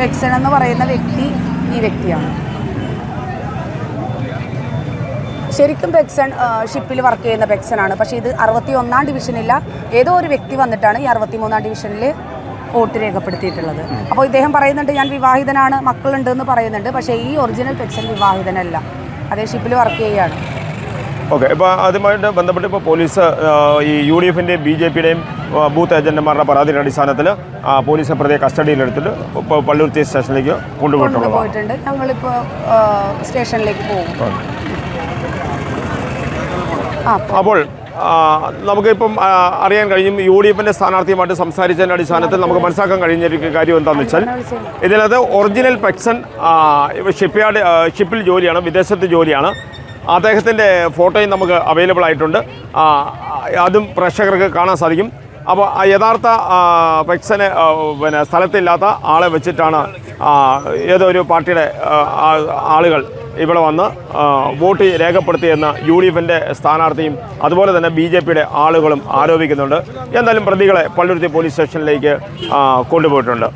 ബെക്സൺ എന്ന് പറയുന്ന വ്യക്തി ഈ വ്യക്തിയാണ്. ശരിക്കും ബെക്സൺ ഷിപ്പിൽ വർക്ക് ചെയ്യുന്ന ബെക്സൺ ആണ്. പക്ഷേ ഇത് അറുപത്തി ഒന്നാം ഡിവിഷനില്ല ഏതോ ഒരു വ്യക്തി വന്നിട്ടാണ് ഈ അറുപത്തി മൂന്നാം ഡിവിഷനിൽ വോട്ട് രേഖപ്പെടുത്തിയിട്ടുള്ളത്. അപ്പോൾ ഇദ്ദേഹം പറയുന്നുണ്ട് ഞാൻ വിവാഹിതനാണ് മക്കളുണ്ട് എന്ന് പറയുന്നുണ്ട്. പക്ഷേ ഈ ഒറിജിനൽ ബെക്സൺ വിവാഹിതനല്ല. അതേ ഷിപ്പിൽ വർക്ക് ചെയ്യുകയാണ്. ഓക്കെ ഇപ്പോൾ അതുമായിട്ട് ബന്ധപ്പെട്ട് ഇപ്പോൾ പോലീസ് ഈ യു ഡി എഫിന്റെയും ബി ജെ പിയുടെയും ബൂത്ത് ഏജന്റുമാരുടെ പരാതിയുടെ അടിസ്ഥാനത്തിൽ പോലീസ് പ്രതിയെ കസ്റ്റഡിയിലെടുത്തിട്ട് ഇപ്പോൾ പള്ളുരുത്തി സ്റ്റേഷനിലേക്ക് കൊണ്ടുപോയിട്ടുള്ളതാണ് കൊണ്ടുപോയിട്ടുണ്ട്. ഞങ്ങളിപ്പോൾ സ്റ്റേഷനിലേക്ക് പോകും. അപ്പോൾ നമുക്കിപ്പം അറിയാൻ കഴിയും യു ഡി എഫിന്റെ സ്ഥാനാർത്ഥിയുമായിട്ട് സംസാരിച്ചതിന്റെ അടിസ്ഥാനത്തിൽ നമുക്ക് മനസ്സിലാക്കാൻ കഴിഞ്ഞ ഒരു കാര്യം എന്താണെന്ന് വെച്ചാൽ ഇതിനകത്ത് ഒറിജിനൽ പെക്സൺ ഷിപ്പ് യാർഡ് ഷിപ്പിൽ ജോലിയാണ് വിദേശത്ത് ജോലിയാണ്. അദ്ദേഹത്തിന്റെ ഫോട്ടോയും നമുക്ക് അവൈലബിൾ ആയിട്ടുണ്ട്. അതും പ്രേക്ഷകർക്ക് കാണാൻ സാധിക്കും. അപ്പോൾ ആ യഥാർത്ഥ പെക്സന് പിന്നെ സ്ഥലത്തില്ലാത്ത ആളെ വെച്ചിട്ടാണ് ഏതോ ഒരു പാർട്ടിയുടെ ആളുകൾ ഇവിടെ വന്ന് വോട്ട് രേഖപ്പെടുത്തിയെന്ന് യു ഡി എഫിന്റെ സ്ഥാനാർത്ഥിയും അതുപോലെ തന്നെ ബി ജെ പിയുടെ ആളുകളും ആരോപിക്കുന്നുണ്ട്. എന്തായാലും പ്രതികളെ പള്ളുരുത്തി പോലീസ് സ്റ്റേഷനിലേക്ക് കൊണ്ടുപോയിട്ടുണ്ട്.